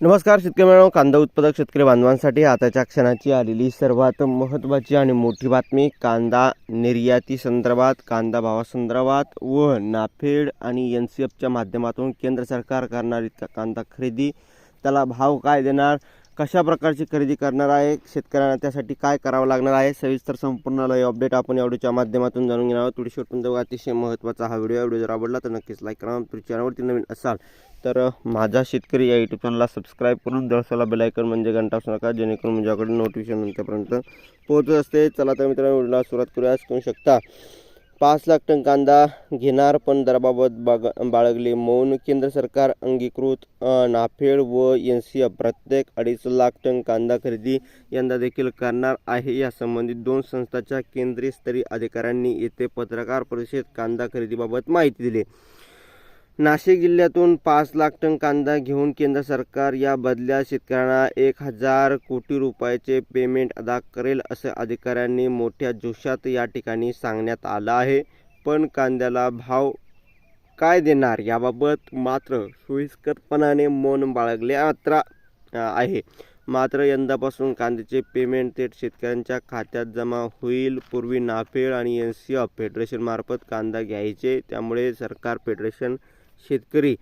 नमस्कार शेतकरी मित्रांनो कांदा उत्पादक शेतकरी बांधवांसाठी आताच्या क्षणाची आलेली सर्वात महत्त्वाची आणि मोठी बातमी कांदा निर्याती संदर्भात कांदा भावासंदर्भात व नाफेड आणि एन सी एफच्या माध्यमातून केंद्र सरकार करणारी कांदा खरेदी. त्याला भाव काय देणार? कशा प्रकारची खरेदी करणार आहे? शेतकऱ्यांना त्यासाठी काय करावं लागणार आहे? सविस्तर संपूर्ण लय अपडेट आपण या व्हिडिओच्या माध्यमातून जाणून घेणार आहोत. व्हिडिओ शेवटून जाऊ अतिशय महत्त्वाचा हा व्हिडिओ. व्हिडिओ जर आवडला तर नक्कीच लाईक करा. तुमच्या चॅनलवरती नवीन असाल तर माझा शेतकरी या यूट्यूब चॅनलला सबस्क्राईब करून दळसाला बेलायकन म्हणजे घंटा असू नका जेणेकरून माझ्याकडे नोटिफिकेशन नंतरपर्यंत पोहोचत असते. चला तर मित्रांनो व्हिडिओला सुरुवात करूया. करू शकता? पाच लाख टन कांदा घेणार पण दराबाबत बाग बाळगले मौन. केंद्र सरकार अंगीकृत नाफेड व एन सी एफ प्रत्येक अडीच लाख टन कांदा खरेदी यंदा देखील करणार आहे. यासंबंधित दोन संस्थांच्या केंद्रीय स्तरीय अधिकाऱ्यांनी येथे पत्रकार परिषदेत कांदा खरेदीबाबत माहिती दिली. नाशिक जिल्ह्यातून पाच लाख टन कांदा घेऊन केंद्र सरकार या बदल्यात शेतकऱ्यांना एक हजार कोटी रुपयाचे पेमेंट अदा करेल असं अधिकाऱ्यांनी मोठ्या जोशात या ठिकाणी सांगण्यात आलं आहे. पण कांद्याला भाव काय देणार याबाबत मात्र सोयीस्करपणाने मौन बाळगले मात्र आहे. मात्र यंदापासून कांद्याचे पेमेंट थेट शेतकऱ्यांच्या खात्यात जमा होईल. पूर्वी नाफेड आणि एन सी एफ फेडरेशनमार्फत कांदा घ्यायचे. त्यामुळे सरकार फेडरेशन शेतकरी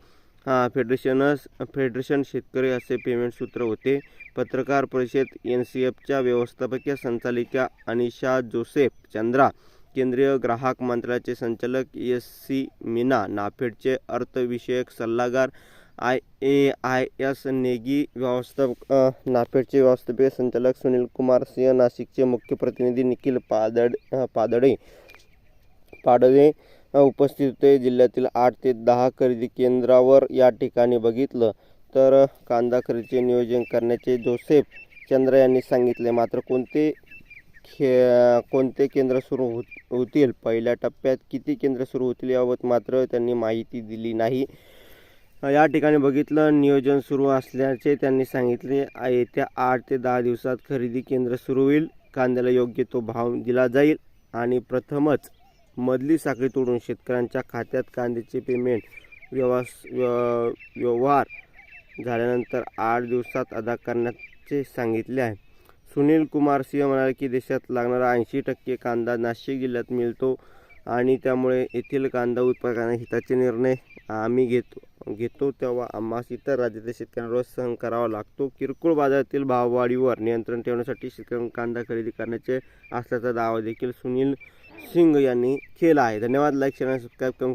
हा फेडरेशनस फेडरेशन शेतकरी असे पेमेंट सूत्र होते. पत्रकार परिषद एन सी एफच्या व्यवस्थापकीय संचालिका अनिशा जोसेफ चंद्रा केंद्रीय ग्राहक मंत्रालयाचे संचालक एस सी मीना नाफेडचे अर्थविषयक सल्लागार I A I S Negi व्यवस्थापक नाफेडचे व्यवस्थापकीय संचालक सुनील कुमार सिंह नाशिकचे मुख्य प्रतिनिधी निखिल पादड पादडे पाडवे उपस्थित होते. जिल्ह्यातील आठ ते दहा खरेदी केंद्रावर या ठिकाणी बघितलं तर कांदा खरेदीचे नियोजन करण्याचे जोसेफ चंद्र यांनी सांगितले. मात्र कोणते खे कोणते केंद्र सुरू होतील? पहिल्या टप्प्यात किती केंद्र सुरू होतील याबाबत मात्र त्यांनी माहिती दिली नाही. या ठिकाणी बघितलं नियोजन सुरू असल्याचे त्यांनी सांगितले येत्या आठ ते दहा दिवसात खरेदी केंद्र सुरू होईल. कांद्याला योग्य तो भाव दिला जाईल. आणि प्रथमच मधली साखळी तोडून शेतकऱ्यांच्या खात्यात कांद्याचे पेमेंट व्यवस व्य- व्यवहार झाल्यानंतर आठ दिवसात अदा करण्याचे सांगितले आहे. सुनील कुमार सिंह म्हणाले की देशात लागणारा ऐंशी टक्के कांदा नाशिक जिल्ह्यात मिळतो आणि त्यामुळे येथील कांदा उत्पादकांना हिताचे निर्णय आम्ही घेतो घेतो. तेव्हा आम्हास इतर राज्यातील शेतकऱ्यांना सहन करावा लागतो. किरकोळ बाजारातील भाववाढीवर नियंत्रण ठेवण्यासाठी शेतकऱ्यांना कांदा खरेदी करण्याचे असल्याचा दावा देखील सुनील सिंग यांनी केला आहे. धन्यवाद. लाईक शेअर आणि सबस्क्राईब करून